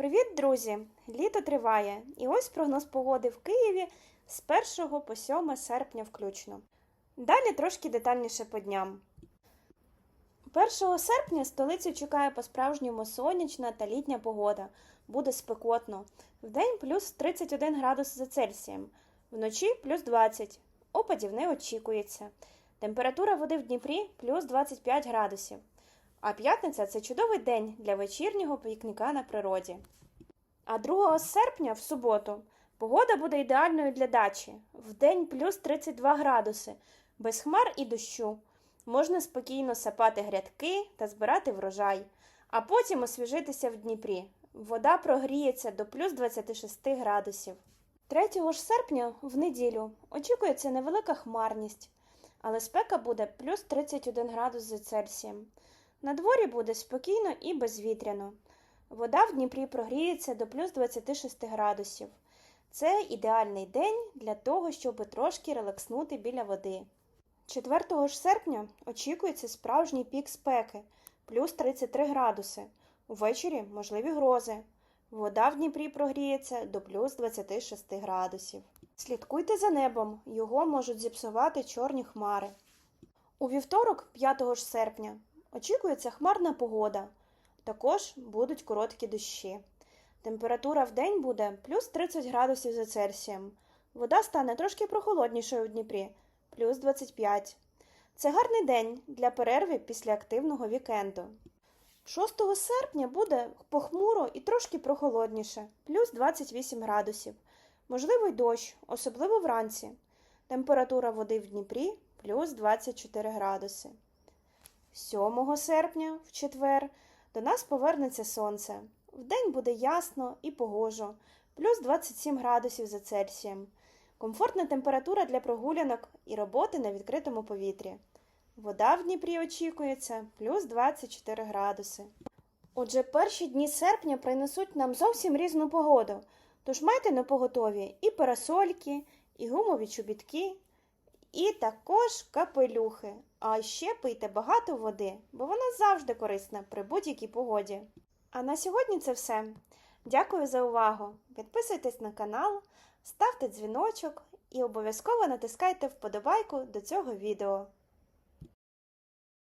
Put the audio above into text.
Привіт, друзі! Літо триває, і ось прогноз погоди в Києві з 1 по 7 серпня включно. Далі трошки детальніше по дням. 1 серпня столицю чекає по-справжньому сонячна та літня погода. Буде спекотно. Вдень плюс 31 градус за Цельсієм, вночі плюс 20. Опадів не очікується. Температура води в Дніпрі плюс 25 градусів. А п'ятниця це чудовий день для вечірнього пікніка на природі. А 2 серпня, в суботу, погода буде ідеальною для дачі. Вдень плюс 32 градуси, без хмар і дощу. Можна спокійно сапати грядки та збирати врожай, а потім освіжитися в Дніпрі. Вода прогріється до плюс 26 градусів. 3 ж серпня, в неділю, очікується невелика хмарність, але спека буде плюс 31 градус за Цельсієм. На дворі буде спокійно і безвітряно. Вода в Дніпрі прогріється до плюс 26 градусів. Це ідеальний день для того, щоб трошки релакснути біля води. 4 ж серпня очікується справжній пік спеки плюс 33 градуси. Увечері можливі грози. Вода в Дніпрі прогріється до плюс 26 градусів. Слідкуйте за небом, його можуть зіпсувати чорні хмари. У вівторок, 5 ж серпня, очікується хмарна погода. Також будуть короткі дощі. Температура в день буде плюс 30 градусів за Цельсієм. Вода стане трошки прохолоднішою у Дніпрі плюс 25. Це гарний день для перерви після активного вікенду. 6 серпня буде похмуро і трошки прохолодніше, плюс 28 градусів. Можливий дощ, особливо вранці. Температура води в Дніпрі плюс 24 градуси. 7 серпня, в четвер, до нас повернеться сонце. Вдень буде ясно і погожо, плюс 27 градусів за Цельсієм. Комфортна температура для прогулянок і роботи на відкритому повітрі. Вода в Дніпрі очікується плюс 24 градуси. Отже, перші дні серпня принесуть нам зовсім різну погоду, тож майте на поготові і парасольки, і гумові чобітки, і також капелюхи. А ще пийте багато води, бо вона завжди корисна при будь-якій погоді. А на сьогодні це все. Дякую за увагу! Підписуйтесь на канал, ставте дзвіночок і обов'язково натискайте вподобайку до цього відео.